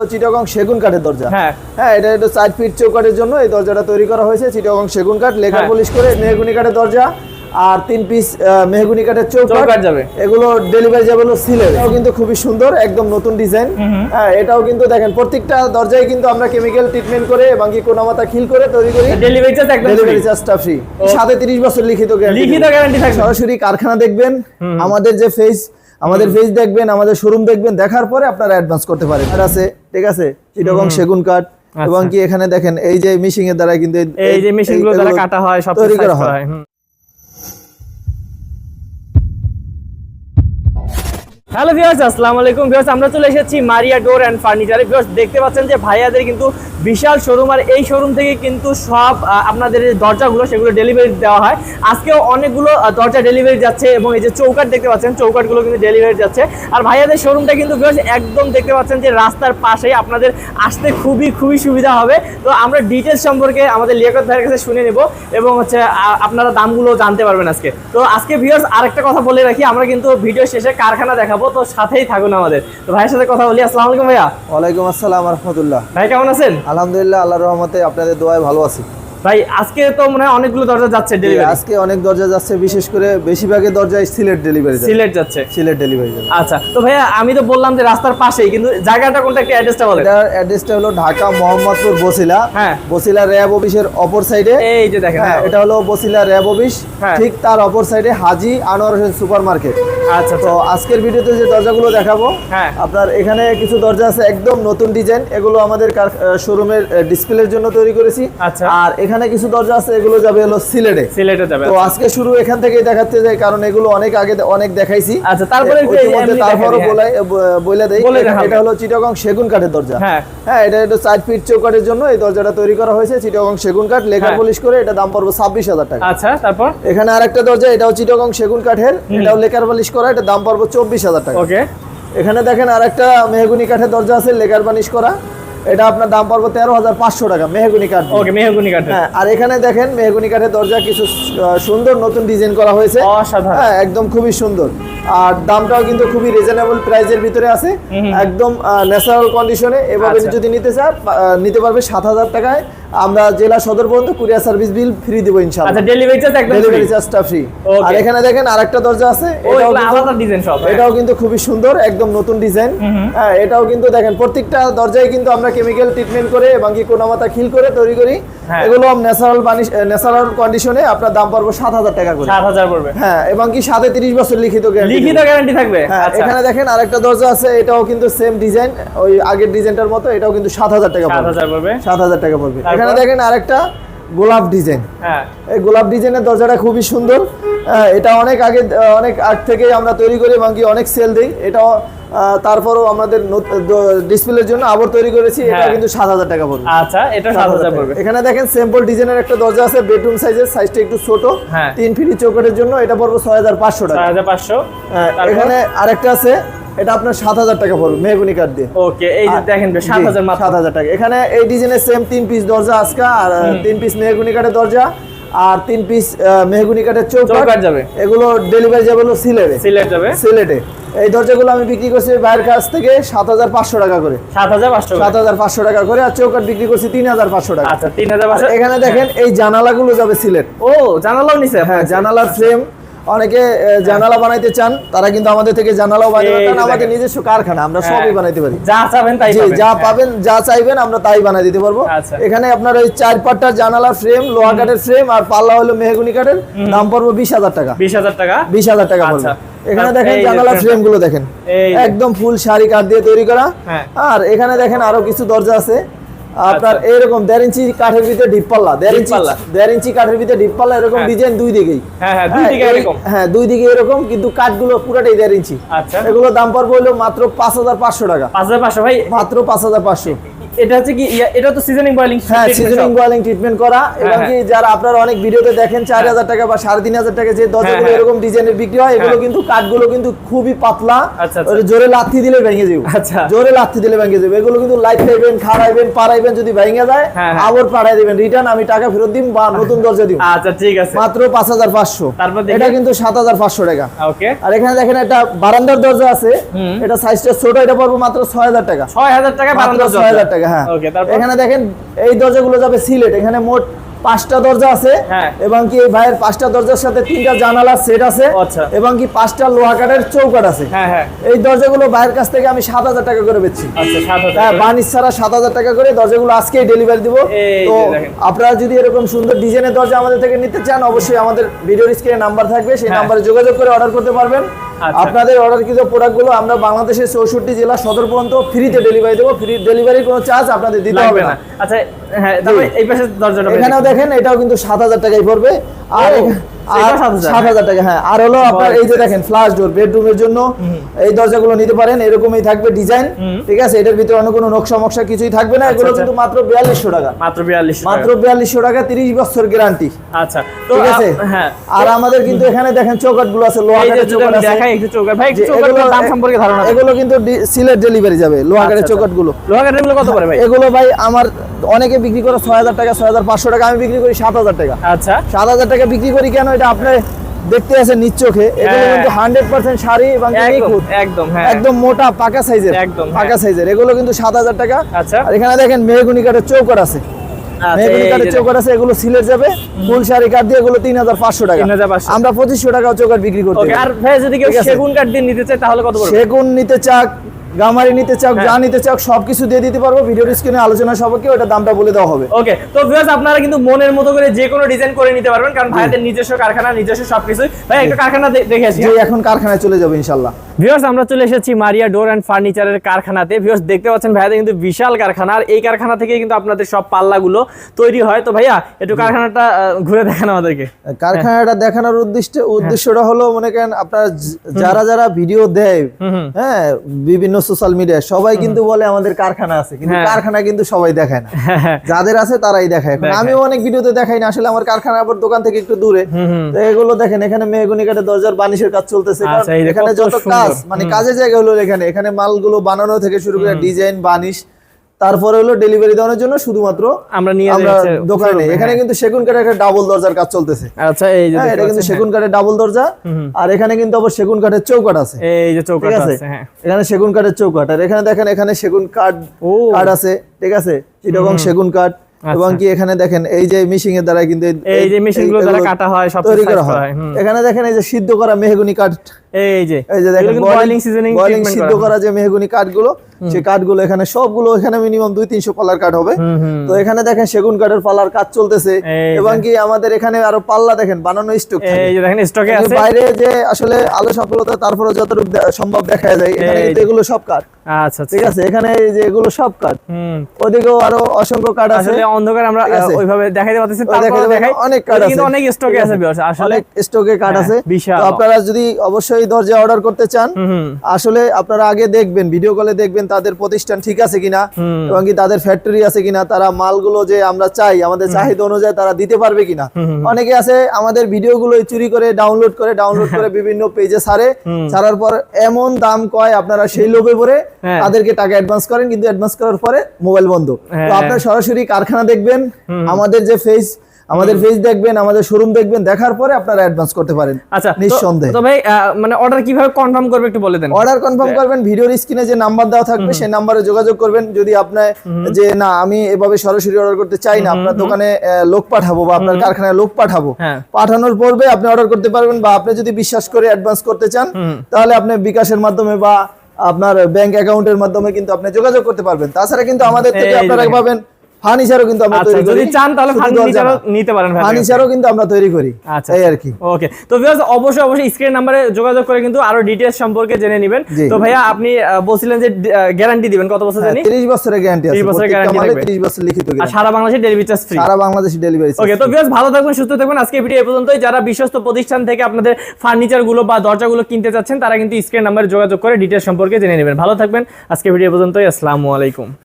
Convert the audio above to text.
চিটাগং সেগুন কাঠের দরজা। হ্যাঁ। হ্যাঁ এটা একটু চার ফিট চৌকাঠের জন্য এই দরজাটা তৈরি করা হয়েছে চিটাগং সেগুন কাঠ হ্যাঁ। পলিশ করে মেহগুনি কাঠের দরজা আর তিন পিস মেহগুনি কাঠের চৌকাঠ। যাবে। এগুলো ডেলিভারি যাবে হলো সিলের এটাও কিন্তু খুবই সুন্দর একদম নতুন ডিজাইন হ্যাঁ এটাও কিন্তু দেখেন প্রত্যেকটা দরজায় কিন্তু আমরা কেমিক্যাল ট্রিটমেন্ট করে এবং কি কোনামাতা খিল করে তৈরি করি। ডেলিভারি চার্জ একদম ডেলিভারি চার্জটা ফ্রি সাথে তিরিশ বছর লিখিত guarantee লিখিত গ্যারান্টি থাকবে। সরাসরি কারখানা দেখবেন। আমাদের যে ফেস আমাদের ফেস দেখবেন আমাদের শোরুম দেখবেন দেখার পরে আপনারা অ্যাডভান্স করতে পারেন। আর আছে ঠিক আছে? এরকম সেগুন কাঠ এবং কি এখানে দেখেন এই যে মিশিং এর দ্বারা কিন্তু আচ্ছা। এই যে মেশিনগুলো দ্বারা কাটা হয় সব তৈরি করা হয়। হ্যালো ভিউয়ার্স আসসালামু আলাইকুম ভিউয়ার্স আমরা চলে এসেছি মারিয়া ডোর অ্যান্ড ফার্নিচারে ভিউয়ার্স দেখতে পাচ্ছেন যে ভাইয়াদের কিন্তু বিশাল শোরুম আর এই শোরুম থেকে কিন্তু সব আপনাদের দরজাগুলো সেগুলো ডেলিভারি দেওয়া হয়। আজকেও অনেকগুলো দরজা ডেলিভারি যাচ্ছে এবং এই যে চৌকাট দেখতে পাচ্ছেন চৌকাটগুলো কিন্তু ডেলিভারি যাচ্ছে। আর ভাইয়াদের শোরুমটা কিন্তু ভিউয়ার্স একদম দেখতে পাচ্ছেন যে রাস্তার পাশেই আপনাদের আসতে খুবই খুবই সুবিধা হবে। তো আমরা ডিটেলস সম্পর্কে আমাদের লিয়াকত ভাইয়ের কাছে শুনে নেব এবং হচ্ছে আপনারা দামগুলো জানতে পারবেন আজকে। তো আজকে ভিউয়ার্স আরেকটা কথা বলে রাখি, আমরা কিন্তু ভিডিও শেষে কারখানা দেখাবো। তো সাথেই থাকুন আমাদের। তো ভাইয়ের সাথে কথা বলি আসসালামু আলাইকুম ভাইয়া। ওয়ালাইকুম আসসালাম রহমতুল্লাহ। ভাই কেমন আছেন? আলহামদুলিল্লাহ আল্লাহর রহমতে আপনাদের দোয়ায় ভালো আছি। ভাই আজকে তো মনে হয় অনেকগুলো দরজা যাচ্ছে ডেলিভারি আজকে অনেক দরজা যাচ্ছে বিশেষ করে বেশিরভাগের দরজায় সিলেট ডেলিভারি সিলেট যাচ্ছে। সিলেট ডেলিভারি আচ্ছা তো ভাইয়া আমি তো বললাম যে রাস্তার পাশেই কিন্তু জায়গাটা কোনটা একটু অ্যাড্রেসটা বলেন। এটার অ্যাড্রেসটা হলো ঢাকা মোহাম্মদপুর বসিলা। হ্যাঁ। বসিলা র্যাব অফিসের অপর সাইডে এই যে দেখেন। হ্যাঁ এটা হলো বসিলা র্যাব অফিস। হ্যাঁ। ঠিক তার অপর সাইডে হাজি আনোয়ার হোসেন সুপার মার্কেট আচ্ছা। তো আচ্ছা আজকের ভিডিওতে যে দরজাগুলো দেখাবো হ্যাঁ। আপনার এখানে কিছু দরজা আছে একদম নতুন ডিজাইন এগুলো আমাদের শোরুমের ডিসপ্লের জন্য তৈরি করেছি। আচ্ছা। আর এখানে কিছু দরজা আছে এগুলো যাবে হলো সিলেটে। সিলেটে যাবে তো আজকে শুরু এখান থেকেই দেখাতে যাই কারণ এগুলো অনেক আগে অনেক দেখাইছি। আচ্ছা, তারপরে তারপরও হ্যাঁ। বলাই বলে দেই। এটা-। হলো চিটাগং সেগুন কাঠের দরজা। হ্যাঁ। হ্যাঁ এটা একটু চার ফিট চৌকাঠের জন্য এই দরজাটা তৈরি করা হয়েছে চিটাগং সেগুন কাঠ। লেকার হ্যাঁ। পলিশ করে এটা দাম পড়বে ছাব্বিশ হাজার টাকা। আচ্ছা তারপর? এখানে আরেকটা দরজা এটাও চিটাগং সেগুন কাঠের এটাও লেকার পলিশ করা এটা দাম পড়বে চব্বিশ হাজার টাকা। ওকে। এখানে দেখেন আরেকটা মেহগুনি কাঠের দরজা আছে লেকার বানিশ করা। এটা আপনার দাম পড়বে তেরো হাজার পাঁচশো টাকা মেহগুনি কাঠ ওকে মেহগুনি কাঠ হ্যাঁ আর এখানে দেখেন মেহগুনি কাঠের দরজা কিছু সুন্দর নতুন ডিজাইন করা হয়েছে। অসাধারণ। হ্যাঁ একদম খুবই সুন্দর। আর দামটাও কিন্তু খুবই রিজনেবল প্রাইসের ভিতরে আছে। একদম ন্যাচারাল কন্ডিশনে এভাবে আচ্ছা। যদি নিতে চান নিতে পারবে সাত হাজার টাকায়। আমরা জেলা সদর পর্যন্ত কুরিয়ার সার্ভিস বিল ফ্রি দিব ইনশাআল্লাহ। আচ্ছা ডেলিভারি চার্জ একদম ডেলিভারি চার্জটা ফ্রি আর এখানে দেখেন আরেকটা দরজা আছে। এটাও আলাদা ডিজাইন সব হ্যাঁ। এটাও কিন্তু খুবই সুন্দর একদম নতুন ডিজাইন হ্যাঁ এটাও কিন্তু দেখেন প্রত্যেকটা দরজায় কিন্তু আমরা কেমিক্যাল ট্রিটমেন্ট করে এবং কি কোনামাতা খিল করে তৈরি করি। হ্যাঁ। এগুলো ন্যাচারাল পানি ন্যাচারাল কন্ডিশনে আপনার দাম পড়বে সাত হাজার টাকা করে। সাত হাজার পড়বে। হ্যাঁ এবং কি সাথে তিরিশ বছর লিখিত guarantee লিখিত গ্যারান্টি থাকবে? হ্যাঁ আচ্ছা। এখানে দেখেন আরেকটা দরজা আছে এটাও কিন্তু সেম ডিজাইন ওই আগের ডিজাইনটার মতো এটাও কিন্তু সাত হাজার টাকা সাত পড়বে হাজার পড়বে। সাত হাজার টাকা পড়বে? এখানে দেখেন আরেকটা গোলাপ ডিজাইন। হ্যাঁ। এই গোলাপ ডিজাইনের দরজাটা খুবই সুন্দর। এটা অনেক আগে অনেক আগ থেকে আমরা তৈরি করি এবং কি অনেক সেল দিই। এটাও তারপরও আমাদের ডিসপ্লের জন্য আবার তৈরি করেছি। এটা হ্যাঁ। কিন্তু সাত হাজার টাকা পড়বে। আচ্ছা এটা সাত হাজার পড়বে। এখানে দেখেন সিম্পল ডিজাইনের একটা দরজা আছে বেডরুম সাইজের সাইজটা একটু ছোট। হ্যাঁ। তিন ফিটি চৌকাটের জন্য এটা পড়বে ছয় হাজার পাঁচশো টাকা। ছয় হাজার পাঁচশো। হ্যাঁ? এখানে আরেকটা আছে এটা আপনার সাত হাজার টাকা পড়বে মেহগুনি কাঠ দিয়ে। ওকে এই যে দেখেন সাত হাজার সাত হাজার টাকা। এখানে এই ডিজাইনের সেম তিন পিস দরজা আজকা আর তিন পিস মেহগুনি কাঠের দরজা আর তিন পিস মেহগুনি কাঠের চৌকাঠ। যাবে। এগুলো ডেলিভারি যাবে হলো সিলেটে। সিলেট যাবে। সিলেটে। এই দরজাগুলো আমি বিক্রি করছি বাইরের কাছ থেকে সাত হাজার পাঁচশো টাকা করে। সাত হাজার পাঁচশো সাত হাজার পাঁচশো টাকা করে আর চৌকাট বিক্রি করছি তিন হাজার পাঁচশো টাকা। আচ্ছা তিন হাজার এখানে দেখেন এই জানালাগুলো যাবে সিলেট। ও জানালাও নিছে? হ্যাঁ জানালার ফ্রেম অনেকে জানালা বানাইতে চান তারা কিন্তু আমাদের থেকে জানালাও বানাতে পারেন আমাদের নিজস্ব কারখানা আমরা হ্যাঁ। সবই বানাইতে পারি। যা চাবেন তাই জি পাবেন। যা হ্যাঁ। পাবেন যা চাইবেন আমরা তাই বানাই দিতে পারব। আচ্ছা। এখানে আপনার ওই চার পাটটা জানালার ফ্রেম লোহা কাঠের ফ্রেম আর পাল্লা হলো মেহগুনি কাঠের দাম পড়বে বিশ হাজার টাকা। বিশ হাজার টাকা? বিশ হাজার টাকা পড়বে। আচ্ছা। এখানে দেখেন জানালার ফ্রেমগুলো দেখেন। একদম ফুল শাড়ি কাঠ দিয়ে তৈরি করা। হ্যাঁ। আর এখানে দেখেন আরও কিছু দরজা আছে। আপনার আচ্ছা। এরকম দেড় ইঞ্চি কাঠের ভিতরে ডিপ পাল্লা দেড় ইঞ্চি পাল্লা। দেড় ইঞ্চি কাঠের ভিতরে ডিপ পাল্লা এরকম হ্যাঁ। ডিজাইন দুই দিকেই। হ্যাঁ হ্যাঁ দুই দিকে এরকম। হ্যাঁ দুই দিকে এরকম কিন্তু কাঠগুলো পুরাটাই দেড় ইঞ্চি। আচ্ছা। এগুলো দাম পড়বে হলো মাত্র পাঁচ হাজার পাঁচশো টাকা। পাঁচ হাজার পাঁচশো ভাই। মাত্র পাঁচ হাজার পাঁচশো। এটা হচ্ছে কি এটা তো সিজনিং বয়েলিং হ্যাঁ সিজনিং বয়েলিং ট্রিটমেন্ট করা এবং কি যারা আপনারা অনেক ভিডিওতে দেখেন চার হাজার টাকা বা সাড়ে তিন হাজার টাকা যে দরজাগুলো হ্যাঁ। এরকম ডিজাইনের বিক্রি হয় এগুলো হ্যাঁ। কিন্তু কাঠগুলো কিন্তু খুবই পাতলা। আচ্ছা, আচ্ছা। জোরে লাথি দিলে ভেঙে যাবে। আচ্ছা। জোরে লাথি দিলে ভেঙে যাবে। এগুলো কিন্তু লাইট খাইবেন খাড়াইবেন পাড়াইবেন যদি ভেঙে যায় হ্যাঁ, হ্যাঁ। আবার পাড়াই দিবেন। রিটার্ন আমি টাকা ফেরত দিন বা নতুন দরজা দিব আচ্ছা ঠিক আছে। মাত্র পাঁচ হাজার পাঁচশো। তারপর দেখি। এটা কিন্তু সাত হাজার পাঁচশো টাকা। ওকে। আর এখানে দেখেন একটা বারান্দার দরজা আছে। এটা সাইজটা ছোট এটা পড়বে মাত্র ছয় হাজার টাকা। ছয় হাজার টাকা মাত্র বারান্দা ছয় হাজার টাকা। হ্যাঁ। এখানে দেখেন এই দরজাগুলো যাবে সিলেট। এখানে মোট পাঁচটা দরজা আছে। হ্যাঁ। এবং কি এই ভাইয়ের পাঁচটা দরজার সাথে তিনটা জানালা সেট আছে। আচ্ছা। এবং কি পাঁচটা লোহা কাঠের চৌকাট আছে। হ্যাঁ এই দরজাগুলো ভাইয়ের কাছ থেকে আমি সাত হাজার টাকা করে বেচছি। আচ্ছা হ্যাঁ। বানিশ ছাড়া সাত হাজার টাকা করে দরজাগুলো আজকেই ডেলিভারি দিব। তো আপনারা যদি এরকম সুন্দর ডিজাইনের দরজা আমাদের থেকে নিতে চান অবশ্যই আমাদের ভিডিওর স্ক্রিনে নাম্বার থাকবে। সেই। নাম্বারে যোগাযোগ করে অর্ডার করতে পারবেন। আপনাদের অর্ডারকৃত প্রোডাক্টগুলো আমরা বাংলাদেশের চৌষট্টি জেলা সদর পর্যন্ত ফ্রিতে ডেলিভারি দেবো। ফ্রি ডেলিভারির কোনো চার্জ আপনাদের দিতে হবে না। আচ্ছা হ্যাঁ এই পাশে দরজাটা এখানেও দেখেন এটাও কিন্তু সাত হাজার টাকাই পড়বে। আর ও, এখা- সেটাও আর 7,000 সাত হাজার টাকা হ্যাঁ। আর হলো আপনার এই যে দেখেন ফ্লাশ ডোর বেডরুমের জন্য এই দরজাগুলো নিতে পারেন এরকমই থাকবে ডিজাইন ঠিক আছে? এটার ভিতরে অন্য কোনো নকশা মকশা কিছুই থাকবে না এগুলো আচ্ছা। কিন্তু মাত্র বিয়াল্লিশশো টাকা। মাত্র বিয়াল্লিশ মাত্র বিয়াল্লিশশো টাকা তিরিশ বছর গ্যারান্টি আচ্ছা ঠিক আছে? হ্যাঁ আর আমাদের কিন্তু এখানে দেখেন চৌকাটগুলো আছে লোহা চৌকাট দেখাই একটু চৌকাট ভাই এগুলো- দাম সম্পর্কে ধারণা এগুলো কিন্তু সিলেট ডেলিভারি যাবে আচ্ছা, চৌকাটগুলো। গুলো কত করে ভাই? এগুলো ভাই আমার অনেকে বিক্রি করে ছয় হাজার টাকা ছয় হাজার পাঁচশো টাকা আমি বিক্রি করি সাত হাজার টাকা। আচ্ছা। সাত হাজার টাকা বিক্রি করি কেন? এটা আপনি দেখতে আছেন নিজ চোখে। এগুলো হ্যাঁ। কিন্তু হান্ড্রেড পার্সেন্ট শাড়ি এবং নিখুঁত। একদম হ্যাঁ। একদম মোটা পাকা সাইজের। একদম, হ্যাঁ। পাকা সাইজের। এগুলো কিন্তু সাত হাজার টাকা। আচ্ছা। আর এখানে দেখেন মেহগুনি কাঠের চৌকাট আছে। আচ্ছা, মেহগুনি কাঠের যে আছে এগুলো সিলেট যাবে। ফুল শাড়ি কাঠ দিয়ে এগুলো তিন হাজার পাঁচশো টাকা। 3,500 আমরা পঁচিশশো টাকা চৌকাট বিক্রি করতে আর যদি কেউ সেগুন কাঠ দিয়ে নিতে চায় তাহলে কত পড়বে সেগুন নিতে চাক গামারি নিতে চাও হ্যাঁ। যা নিতে চাও সবকিছু দিয়ে দিতে পারব। ভিডিওর স্ক্রিনে আলোচনা সবাইকে ওটা দামটা বলে দেওয়া হবে। ওকে তো ভিউয়ার্স আপনারা কিন্তু মনের মতো করে যে কোনো ডিজাইন করে নিতে পারবেন কারণ ভাইদের নিজস্ব কারখানা নিজস্ব সবকিছু ভাই একটা কারখানা দেখে আসি যে এখন কারখানায় চলে যাবে ইনশাল্লাহ। ভিউয়ার্স আমরা চলে এসেছি মারিয়া ডোর অ্যান্ড ফার্নিচারের কারখানাতে। ভিউয়ার্স দেখতে পাচ্ছেন ভাইয়াদের কিন্তু বিশাল কারখানা। আর এই কারখানা থেকে কিন্তু আপনাদের সব পাল্লাগুলো তৈরি হয়। তো ভাইয়া একটু কারখানাটা ঘুরে দেখান আমাদেরকে। কারখানাটা দেখানোর উদ্দেশ্যে উদ্দেশ্যটা হলো মনে করেন আপনার যারা যারা ভিডিও দেয় হ্যাঁ বিভিন্ন সোশ্যাল মিডিয়ায় সবাই কিন্তু বলে আমাদের কারখানা আছে। কিন্তু হ্যাঁ। কারখানা কিন্তু সবাই দেখায় না। হ্যাঁ, হ্যাঁ। যাদের আছে তারাই দেখায়। আমিও অনেক ভিডিওতে দেখাই না আসলে আমার কারখানা আবার দোকান থেকে একটু দূরে। তো এগুলো দেখেন এখানে মেহগুনি কাঠের দরজার বানিশের কাজ চলতেছে। আচ্ছা, এখানে যত সুন্দর। কাজ মানে কাজের জায়গা হলো এখানে। এখানে মালগুলো বানানো থেকে শুরু করে ডিজাইন বানিশ তারপরে হলো ডেলিভারি দেওয়ার জন্য শুধুমাত্র আমরা নিয়ে আমরা দোকানে showroom-এ, এখানে কিন্তু সেগুন কাঠের একটা ডাবল দরজার কাজ চলতেছে। হ্যাঁ। আচ্ছা এই যে হ্যাঁ এটা কিন্তু সেগুন কাঠের ডাবল দরজা। আর এখানে কিন্তু আবার সেগুন কাঠের চৌকাট আছে। হ্যাঁ। এই যে চৌকাট আছে? হ্যাঁ। এখানে সেগুন কাঠের চৌকাট আর এখানে দেখেন এখানে সেগুন কাঠ। কাঠ আছে। ঠিক আছে? চিটাগং সেগুন কাঠ। এবং কি এখানে দেখেন এই যে মিশিং এর দ্বারা কিন্তু এই- যে মেশিনগুলো দ্বারা কাটা হয় সব তৈরি করা হয়। হয় এখানে দেখেন এই যে সিদ্ধ করা মেহগুনি কাঠ এই যে এই যে দেখেন বয়লিং সিজনিং বয়লিং সিদ্ধ করা। যে মেহগুনি কাঠগুলো সেই কাঠগুলো এখানে সবগুলো এখানে মিনিমাম দুই তিনশো পাল্লার কাঠ হবে। হুম হুম। তো এখানে দেখেন সেগুন কাঠের পাল্লার কাজ চলতেছে। এবং কি আমাদের এখানে আরও পাল্লা দেখেন বানানো স্টক এই যে দেখেন স্টকে আছে। বাইরে যে আসলে আলো সফলতা তারপরে যতটুকু সম্ভব দেখা যায় এখানে কিন্তু এগুলো সব কাঠ। আচ্ছা আচ্ছা। ঠিক আছে এখানে এই যে এগুলো সব কাঠ। ওদিকেও আরও অসংখ্য কাঠ আছে। আসলে অন্ধকার আমরা ওইভাবে দেখাইতে পারতেছি তারপরে দেখাই। অনেক কাঠ কিন্তু আছে। অনেক স্টকে আছে আছে। আসলে স্টকে কাঠ হ্যাঁ, আছে। তো আপনারা যদি অবশ্যই দরজা অর্ডার করতে চান আসলে আপনারা আগে দেখবেন ভিডিও কলে দেখবেন তাদের প্রতিষ্ঠান ঠিক আছে কিনা এবং কি তাদের ফ্যাক্টরি আছে কিনা তারা মালগুলো যে আমরা চাই আমাদের চাহিদা অনুযায়ী তারা দিতে পারবে কিনা। অনেকে আছে আমাদের ভিডিওগুলো চুরি করে ডাউনলোড করে ডাউনলোড করে বিভিন্ন পেজে ছাড়ে ছাড়ার পর এমন দাম কয় আপনারা সেই লোভে পড়ে হ্যাঁ। তাদেরকে টাকা অ্যাডভান্স করেন কিন্তু অ্যাডভান্স করার পরে মোবাইল বন্ধ। তো হ্যাঁ। আপনার সরাসরি কারখানা দেখবেন আমাদের যে ফেস আমাদের ফেস দেখবেন আমাদের শোরুম দেখবেন দেখার পরে আপনারা অ্যাডভান্স করতে পারেন। আচ্ছা নিঃসন্দেহে। তো ভাই মানে অর্ডার কীভাবে কনফার্ম করবে একটু বলে দেন। অর্ডার কনফার্ম করবেন ভিডিওর স্ক্রিনে যে নাম্বার দেওয়া থাকবে সেই নাম্বারে যোগাযোগ করবেন। যদি আপনার যে না আমি এভাবে সরাসরি অর্ডার করতে চাই না আপনার দোকানে লোক পাঠাবো বা আপনার কারখানায় লোক পাঠাবো হ্যাঁ। পাঠানোর পূর্বে আপনি অর্ডার করতে পারবেন বা আপনি যদি বিশ্বাস করে অ্যাডভান্স করতে চান তাহলে আপনি বিকাশের মাধ্যমে বা আপনার ব্যাংক অ্যাকাউন্টের মাধ্যমে কিন্তু আপনি যোগাযোগ করতে পারবেন। তাছাড়া কিন্তু আমাদের থেকে আপনারা। পাবেন ফার্নিচারও কিন্তু আমরা আচ্ছা তৈরি করি। যদি চান তাহলে ফার্নিচারও দরজা নিতে পারেন ভাই। ফার্নিচারও কিন্তু আমরা তৈরি করি আচ্ছা। এই আর কি। ওকে তো ভিউয়ার্স অবশ্যই অবশ্যই স্ক্রিন নাম্বারে যোগাযোগ করে কিন্তু আরও ডিটেইলস সম্পর্কে জেনে নেবেন। তো ভাইয়া আপনি বলছিলেন যে গ্যারান্টি দিবেন কত বছর জানি? 30 বছরের গ্যারান্টি আছে 30 বছরের প্রত্যেকটা guarantee 30 বছর লিখিত আর সারা বাংলাদেশে ডেলিভারি চার্জ ফ্রি সারা বাংলাদেশে ডেলিভারি ওকে তো ভিউয়ার্স ভালো থাকবেন সুস্থ থাকবেন। আজকে ভিডিও এ পর্যন্তই। যারা বিশ্বস্ত প্রতিষ্ঠান থেকে আপনাদের ফার্নিচারগুলো বা দরজাগুলো কিনতে চাচ্ছেন তারা কিন্তু স্ক্রিন নাম্বারে যোগাযোগ করে ডিটেইলস সম্পর্কে জেনে নেবেন। ভালো থাকবেন। আজকে ভিডিও পর্যন্তই। আসসালামু আলাইকুম।